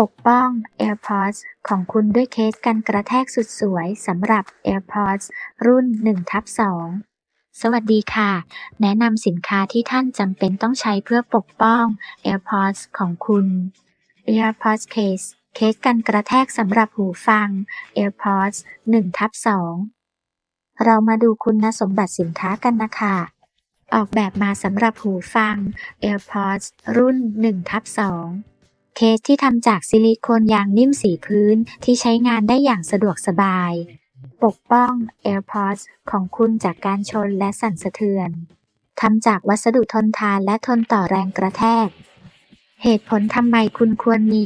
ปกป้อง AirPods ของคุณด้วยเคสกันกระแทกสุดสวยสำหรับ AirPods รุ่น1ทับ2สวัสดีค่ะ แนะนำสินค้าที่ท่านจำเป็นต้องใช้เพื่อปกป้อง AirPods ของคุณ AirPods Case เคสกันกระแทกสำหรับหูฟัง AirPods 1ทับ2เรามาดูคุณสมบัติสินค้ากันนะคะ ออกแบบมาสำหรับหูฟัง AirPods รุ่น1ทับ2 เคสที่ทำจากซิลิโคนยางนิ่มสีพื้นที่ใช้งานได้อย่างสะดวกสบาย ปกป้อง AirPods ของคุณจากการชนและสั่นสะเทือนทำจากวัสดุทนทานและทนต่อแรงกระแทก เหตุผลทำไมคุณควรมี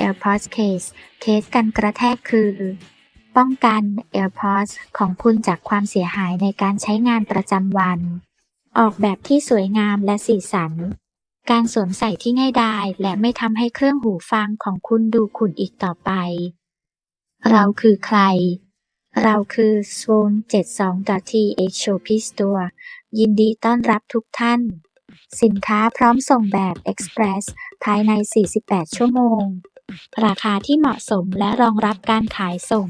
AirPods Case เคสกันกระแทกคือ ป้องกัน AirPods ของคุณจากความเสียหายในการใช้งานประจำวัน ออกแบบที่สวยงามและสีสัน การสวมใส่ที่ง่ายดายและไม่ทำให้เครื่องหูฟังของคุณดูขุ่นอีกต่อไป เราคือใคร เราคือ s w o n 72.th Showpiece Store ยินดีต้อนรับทุกท่าน สินค้าพร้อมส่งแบบ Express ภายใน 48 ชั่วโมง ราคาที่เหมาะสมและรองรับการขายส่ง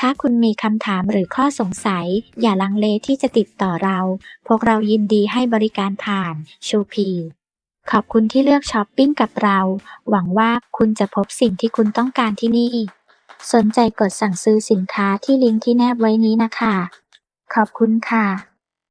ถ้าคุณมีคำถามหรือข้อสงสัย อย่าลังเลที่จะติดต่อเรา พวกเรายินดีให้บริการผ่านชูพี ขอบคุณที่เลือกช้อปปิ้งกับเรา หวังว่าคุณจะพบสิ่งที่คุณต้องการที่นี่ สนใจกดสั่งซื้อสินค้าที่ลิงก์ที่แนบไว้นี้นะคะ ขอบคุณค่ะ